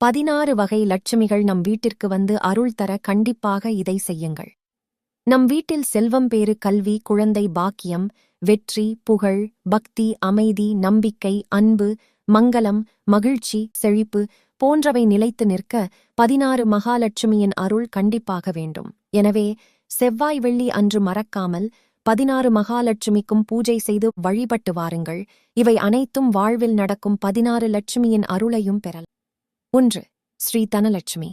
பதினாறு வகை லட்சுமிகள் நம் வீட்டிற்கு வந்து அருள் தர கண்டிப்பாக இதை செய்யுங்கள். நம் வீட்டில் செல்வம் பேறு கல்வி குழந்தை பாக்கியம் வெற்றி புகழ் பக்தி அமைதி நம்பிக்கை அன்பு மங்களம் மகிழ்ச்சி செழிப்பு போன்றவை நிலைத்து நிற்க பதினாறு மகாலட்சுமியின் அருள் கண்டிப்பாக வேண்டும். எனவே செவ்வாய் வெள்ளி அன்று மறக்காமல் பதினாறு மகாலட்சுமிக்கும் பூஜை செய்து வழிபட்டு வாருங்கள். இவை அனைத்தும் வாழ்வில் நடக்கும் பதினாறு லட்சுமியின் அருளையும் பெறலாம். ஒன்று ஸ்ரீ தனலட்சுமி.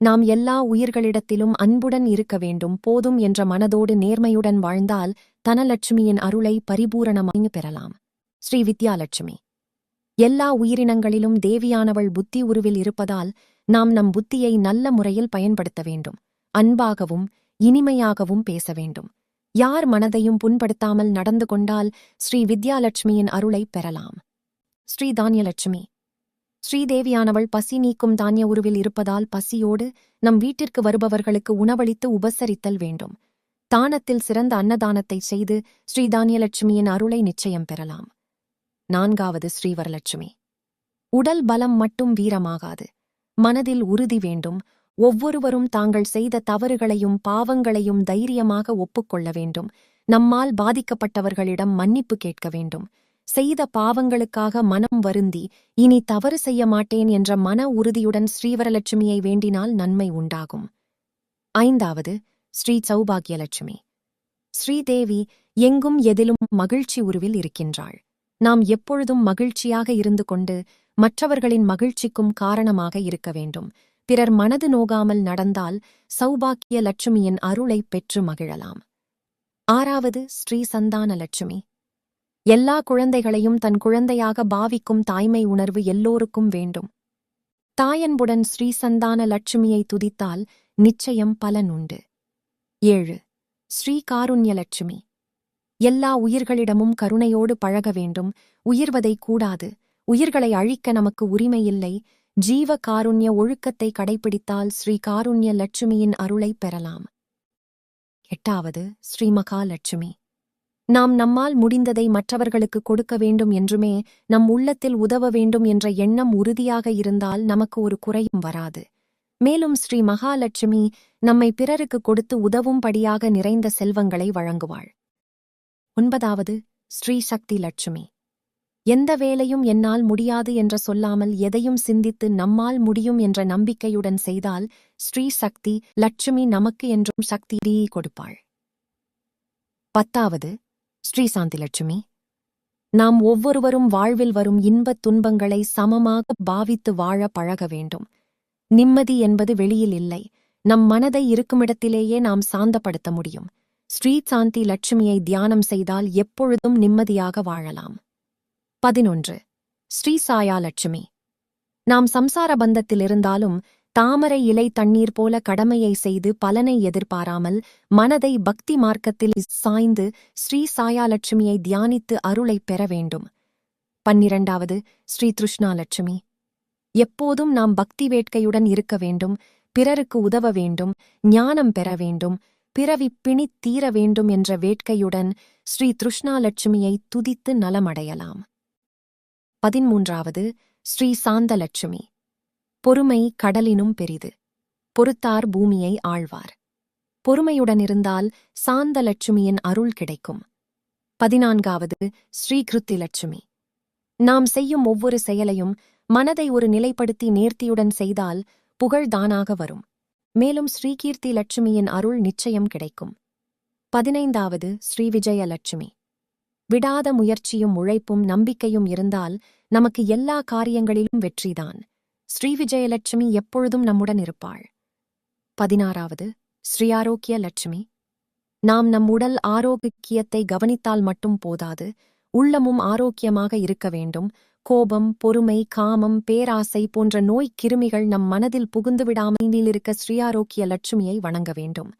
நாம் எல்லா உயிர்களிடத்திலும் அன்புடன் இருக்க வேண்டும் போதும் என்ற மனதோடு நேர்மையுடன் வாழ்ந்தால் தனலட்சுமியின் அருளை பரிபூரணமாக பெறலாம். ஸ்ரீ வித்யாலட்சுமி. எல்லா உயிரினங்களிலும் தேவியானவள் புத்தி உருவில் இருப்பதால் நாம் நம் புத்தியை நல்ல முறையில் பயன்படுத்த வேண்டும் அன்பாகவும் இனிமையாகவும் பேச வேண்டும். யார் மனதையும் புண்படுத்தாமல் நடந்து கொண்டால் ஸ்ரீ வித்யாலட்சுமியின் அருளை பெறலாம். ஸ்ரீ தானியலட்சுமி. ஸ்ரீதேவியானவள் பசி நீக்கும் தானிய உருவில் இருப்பதால் பசியோடு நம் வீட்டிற்கு வருபவர்களுக்கு உணவளித்து உபசரித்தல் வேண்டும். தானத்தில் சிறந்த அன்னதானத்தை செய்து ஸ்ரீதானியலட்சுமியின் அருளை நிச்சயம் பெறலாம். நான்காவது ஸ்ரீவரலட்சுமி. உடல் பலம் மட்டும் வீரமாகாது. மனதில் உறுதி வேண்டும். ஒவ்வொருவரும் தாங்கள் செய்த தவறுகளையும் பாவங்களையும் தைரியமாக ஒப்புக்கொள்ள வேண்டும். நம்மால் பாதிக்கப்பட்டவர்களிடம் மன்னிப்பு கேட்க வேண்டும். செய்த பாவங்களுக்காக மனம் வருந்தி இனி தவறு செய்ய மாட்டேன் என்ற மன உறுதியுடன் ஸ்ரீவரலட்சுமியை வேண்டினால் நன்மை உண்டாகும். ஐந்தாவது ஸ்ரீ சௌபாகியலட்சுமி. ஸ்ரீதேவி எங்கும் எதிலும் மகிழ்ச்சி உருவில் இருக்கின்றாள். நாம் எப்பொழுதும் மகிழ்ச்சியாக இருந்து கொண்டு மற்றவர்களின் மகிழ்ச்சிக்கும் காரணமாக இருக்க வேண்டும். பிறர் மனது நோகாமல் நடந்தால் சௌபாக்கிய லட்சுமியின் அருளை பெற்று மகிழலாம். ஆறாவது ஸ்ரீ சந்தான லட்சுமி எல்லா குழந்தைகளையும் தன் குழந்தையாக பாவிக்கும் தாய்மை உணர்வு எல்லோருக்கும் வேண்டும். தாயன்புடன் ஸ்ரீ சந்தான லட்சுமியை துதித்தால் நிச்சயம் பலன் உண்டு. ஏழு. ஸ்ரீ காருண்யலட்சுமி எல்லா உயிர்களிடமும் கருணையோடு பழக வேண்டும். உயிர்வதை கூடாது. உயிர்களை அழிக்க நமக்கு உரிமையில்லை. ஜீவ காருண்ய ஒழுக்கத்தை கடைபிடித்தால் ஸ்ரீ காருண்ய லட்சுமியின் அருளை பெறலாம். எட்டாவது. ஸ்ரீ மகாலட்சுமி நாம் நம்மால் முடிந்ததை மற்றவர்களுக்கு கொடுக்க வேண்டும் என்றுமே நம் உள்ளத்தில் உதவ வேண்டும் என்ற எண்ணம் உறுதியாக இருந்தால் நமக்கு ஒரு குறையும் வராது. மேலும் ஸ்ரீ மகாலட்சுமி நம்மை பிறருக்கு கொடுத்து உதவும்படியாக நிறைந்த செல்வங்களை வழங்குவாள். ஒன்பதாவது ஸ்ரீ சக்தி லட்சுமி. எந்த வேலையும் என்னால் முடியாது என்ற சொல்லாமல் எதையும் சிந்தித்து நம்மால் முடியும் என்ற நம்பிக்கையுடன் செய்தால் ஸ்ரீ சக்தி லட்சுமி நமக்கு என்றும் சக்தியை கொடுப்பாள். பத்தாவது ஸ்ரீ சாந்தி லட்சுமி நாம் ஒவ்வொருவரும் வாழ்வில் வரும் இன்பத் துன்பங்களை சமமாக பாவித்து வாழ பழக வேண்டும். நிம்மதி என்பது வெளியில் இல்லை. நம் மனதை இருக்குமிடத்திலேயே நாம் சாந்தப்படுத்த முடியும். ஸ்ரீ சாந்தி லட்சுமியை தியானம் செய்தால் எப்பொழுதும் நிம்மதியாக வாழலாம். பதினொன்று. ஸ்ரீ சாயா லட்சுமி நாம் சம்சார பந்தத்தில் இருந்தாலும் தாமரை இலை தண்ணீர் போல கடமையை செய்து பலனை எதிர்பாராமல் மனதை பக்தி மார்க்கத்தில் சாய்ந்து ஸ்ரீ சாயாலட்சுமியை தியானித்து அருளை பெற வேண்டும். பன்னிரண்டாவது ஸ்ரீ திருஷ்ணாலட்சுமி. எப்போதும் நாம் பக்தி வேட்கையுடன் இருக்க வேண்டும் பிறருக்கு உதவ வேண்டும் ஞானம் பெற வேண்டும் பிறவி பிணி தீர வேண்டும் என்ற வேட்கையுடன் ஸ்ரீ திருஷ்ணாலட்சுமியை துதித்து நலமடையலாம். பதிமூன்றாவது ஸ்ரீ சாந்தலட்சுமி. பொறுமை கடலினும் பெரிது. பொறுத்தார் பூமியை ஆழ்வார். பொறுமையுடனிருந்தால் சாந்த லட்சுமியின் அருள் கிடைக்கும். பதினான்காவது ஸ்ரீகிருத்தி லட்சுமி. நாம் செய்யும் ஒவ்வொரு செயலையும் மனதை ஒரு நிலைப்படுத்தி நேர்த்தியுடன் செய்தால் புகழ்தானாக வரும். மேலும் ஸ்ரீகீர்த்தி லட்சுமியின் அருள் நிச்சயம் கிடைக்கும். பதினைந்தாவது ஸ்ரீவிஜய லட்சுமி. விடாத முயற்சியும் உழைப்பும் நம்பிக்கையும் இருந்தால் நமக்கு எல்லா காரியங்களிலும் வெற்றிதான். ஸ்ரீ விஜயலட்சுமி எப்பொழுதும் நம்முடன் இருப்பாள். பதினாறாவது ஸ்ரீ ஆரோக்கிய லட்சுமி. நாம் நம் உடல் ஆரோக்கியத்தை கவனித்தால் மட்டும் போதாது உள்ளமும் ஆரோக்கியமாக இருக்க வேண்டும். கோபம் பொறுமை காமம் பேராசை போன்ற நோய் கிருமிகள் நம் மனதில் புகுந்துவிடாமல் இருக்க ஸ்ரீ ஆரோக்கிய லட்சுமியை வணங்க வேண்டும்.